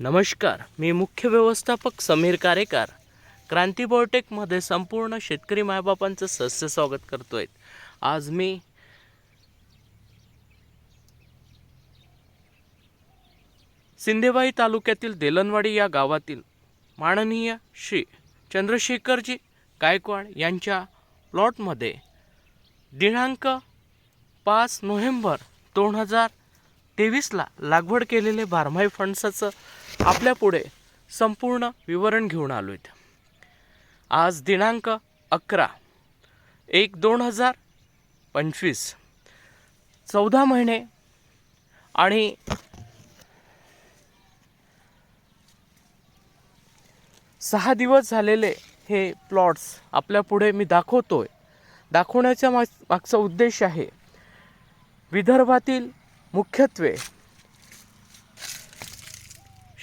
नमस्कार मी मुख्य व्यवस्थापक समीर कारेकार. क्रांती बायोटेकमध्ये संपूर्ण शेतकरी मायबापांचं सस्य स्वागत करतो आहे आज मी सिंदेबाई तालुक्यातील देलनवाडी या गावातील माननीय श्री चंद्रशेखरजी गायकवाड यांच्या प्लॉटमध्ये दिनांक पाच नोव्हेंबर दोन हजार तेवीसला लागवड केलेले बारमाही फणसाचं आपल्यापुढे संपूर्ण विवरण घेऊन आलो आहेत आज दिनांक अकरा एक दोन हजार पंचवीस. चौदा महिने आणि सहा दिवस झालेले हे प्लॉट्स आपल्यापुढे मी दाखवतोय. दाखवण्याच्या माग मागचा उद्देश आहे विदर्भातील मुख्यत्वे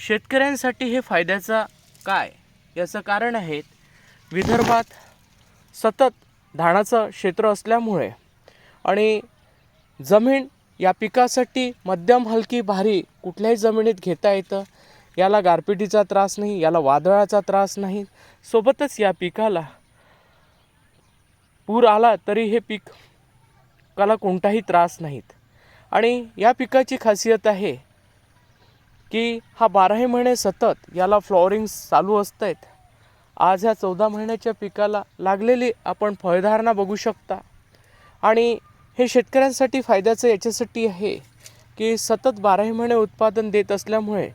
शेतकऱ्यांसाठी हे फायद्याचा काय? याचं कारण आहे विदर्भात सतत धानाचं क्षेत्र असल्यामुळे आणि जमीन या पिकासाठी मध्यम हलकी भारी कुठल्याही जमिनीत घेता येतं. याला गारपिटीचा त्रास नाही याला वादळाचा त्रास नाही. सोबतच या पिकाला पूर आला तरी हे पीक काला कोणताही त्रास नाहीत. आणि या पिकाची खासियत आहे की हा बाराही महिने सतत याला फ्लॉवरिंग्स चालू असत आहेत आज ह्या चौदा महिन्याच्या पिकाला लागलेली आपण फळधारणा बघू शकता. आणि हे शेतकऱ्यांसाठी फायद्याचं याच्यासाठी आहे की सतत बाराही महिने उत्पादन देत असल्यामुळे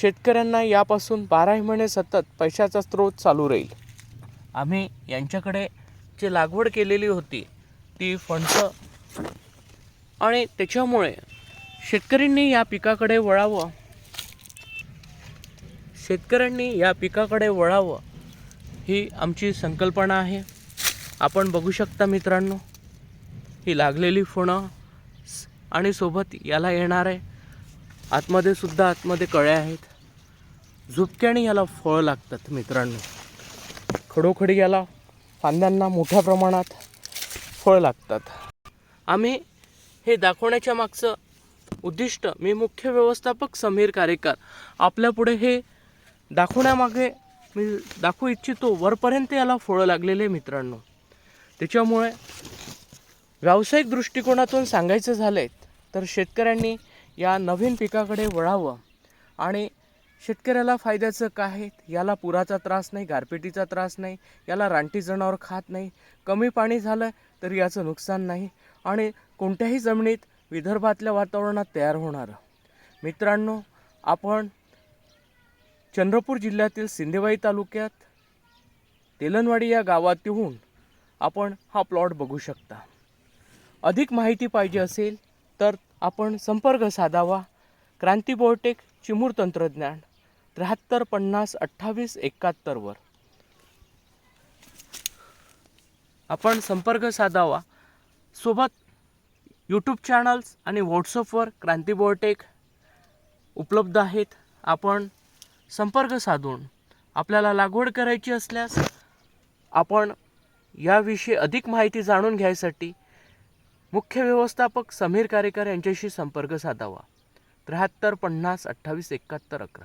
शेतकऱ्यांना यापासून बाराही महिने सतत पैशाचा स्रोत चालू राहील. आम्ही यांच्याकडे जी लागवड केलेली होती ती फणसं आणि त्याच्यामुळे शेतकऱ्यांनी या पिकाकडे वळावं. शेतकऱ्यांनी या पिकाकडे वळावं ही आमची संकल्पना आहे. आपण बघू शकता मित्रांनो ही लागलेली फुणं आणि सोबत याला येणारे आतमध्ये सुद्धा आतमध्ये कळ्या आहेत. झुपक्याने याला फळ लागतात मित्रांनो. खडोखडी याला फांद्यांना मोठ्या प्रमाणात फळ लागतात. आम्ही हे दाखवण्याच्या मागचं उद्दिष्ट मी मुख्य व्यवस्थापक समीर कारेकर आपल्यापुढे हे दाखवण्यामागे मी दाखवू इच्छितो वरपर्यंत याला फळं लागलेले मित्रांनो. त्याच्यामुळे व्यावसायिक दृष्टिकोनातून सांगायचं झालेत तर शेतकऱ्यांनी या नवीन पिकाकडे वळावं. आणि शेतकऱ्याला फायद्याचं काय आहे? याला पुराचा त्रास नाही गारपिटीचा त्रास नाही याला रानटी जनावर खात नाही. कमी पाणी झालं तर याचं नुकसान नाही. आणि कोणत्याही जमिनीत विदर्भातल्या वातावरणात तयार होणार. मित्रांनो आपण चंद्रपूर जिल्ह्यातील सिंदेवाई तालुक्यात तेलनवाडी या गावात येऊन आपण हा प्लॉट बघू शकता. अधिक माहिती पाहिजे असेल तर आपण संपर्क साधावा. क्रांती बोर्टेक चिमूर तंत्रज्ञान त्र्याहत्तर पन्नास अठ्ठावीस एकाहत्तरवर आपण संपर्क साधावा. सोबत यूट्यूब चॅनल्स आणि व्हॉट्सअपवर क्रांती बोर्टेक उपलब्ध आहेत. आपण संपर्क साधून आपल्याला लागवड करायची असल्यास आपण याविषयी अधिक माहिती जाणून घ्यायसाठी मुख्य व्यवस्थापक समीर कारेकर यांच्याशी संपर्क साधावा. त्र्याहत्तर पन्नास अठ्ठावीस एकाहत्तर अकरा.